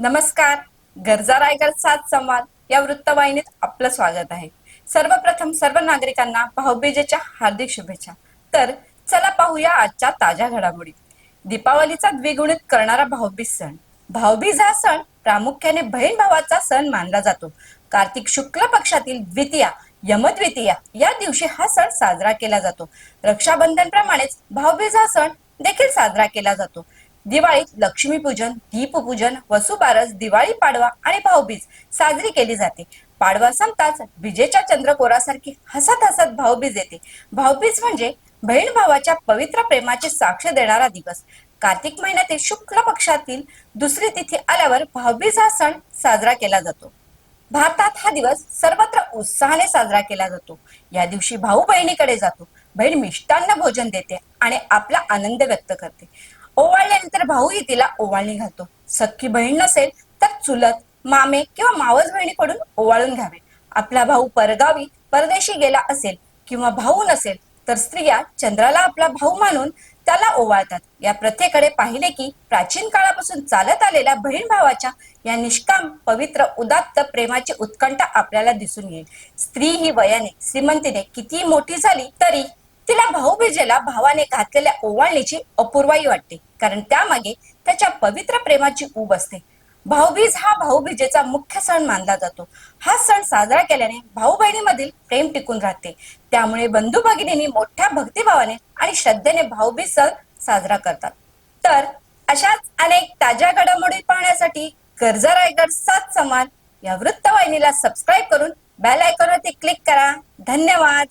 नमस्कार. गरजा रायगड सात संवाद या वृत्तवाहिनीत आपलं स्वागत आहे. सर्वप्रथम सर्व नागरिकांना भाऊबीजेच्या हार्दिक शुभेच्छा. तर चला पाहूया आजच्या ताज्या घडामोडी. दीपावलीचा द्विगुणित करणारा भाऊबीज सण. भाऊबीज हा सण प्रामुख्याने बहीण भावाचा सण मानला जातो. कार्तिक शुक्ल पक्षातील द्वितीया यमद्वितीया या दिवशी हा सण साजरा केला जातो. रक्षाबंधन प्रमाणेच भाऊबीज हा सण देखील साजरा केला जातो. दिवाळीत लक्ष्मीपूजन दीपपूजन वसुबारस दिवाळी पाडवा आणि भाऊबीज साजरी केली जाते. पाडवा संपताच विजेच्या चंद्रकोरासारखी हसत हसत भाऊबीज येते. भाऊबीज म्हणजे बहीण भावाच्या पवित्र प्रेमाची साक्ष देणारा दिवस. कार्तिक महिन्यातील शुक्ल पक्षातील दुसरी तिथी आल्यावर भाऊबीज हा सण साजरा केला जातो. भारतात हा दिवस सर्वत्र उत्साहाने साजरा केला जातो. या दिवशी भाऊ बहिणीकडे जातो. बहीण मिष्टान्न भोजन देते आणि आपला आनंद व्यक्त करते. ओवाळल्यानंतर भाऊही तिला ओवाळणी घालतो. सख्खी बहीण नसेल तर चुलत मामे किंवा मावस बहिणीकडून ओवाळून घ्यावे. आपला भाऊ परगावी परदेशी गेला असेल किंवा भाऊ नसेल तर स्त्रिया चंद्राला आपला भाऊ मानून त्याला ओवाळतात. या प्रथेकडे पाहिले की प्राचीन काळापासून चालत आलेल्या बहीण भावाच्या या निष्काम पवित्र उदात्त प्रेमाची उत्कंठा आपल्याला दिसून येईल. स्त्री ही वयाने श्रीमंतीने किती मोठी झाली तरी तिला भाऊबीजेला भावाने घातलेल्या ओवाळणीची अपूर्वाई वाटते. कारण त्यामागे त्याच्या पवित्र प्रेमाची ऊब असते. भाऊबीज हा भाऊबीजेचा मुख्य सण मानला जातो. हा सण साजरा केल्याने भाऊ बहिणीमधील प्रेम टिकून राहते. त्यामुळे बंधू भगिनींनी मोठ्या भक्तिभावाने आणि श्रद्धेने भाऊबीज सण साजरा करतात. तर अशाच अनेक ताज्या घडामोडी पाहण्यासाठी कर्जा रायगड सात समान या वृत्तवाहिनीला सबस्क्राईब करून बेल आयकॉनवरती क्लिक करा. धन्यवाद.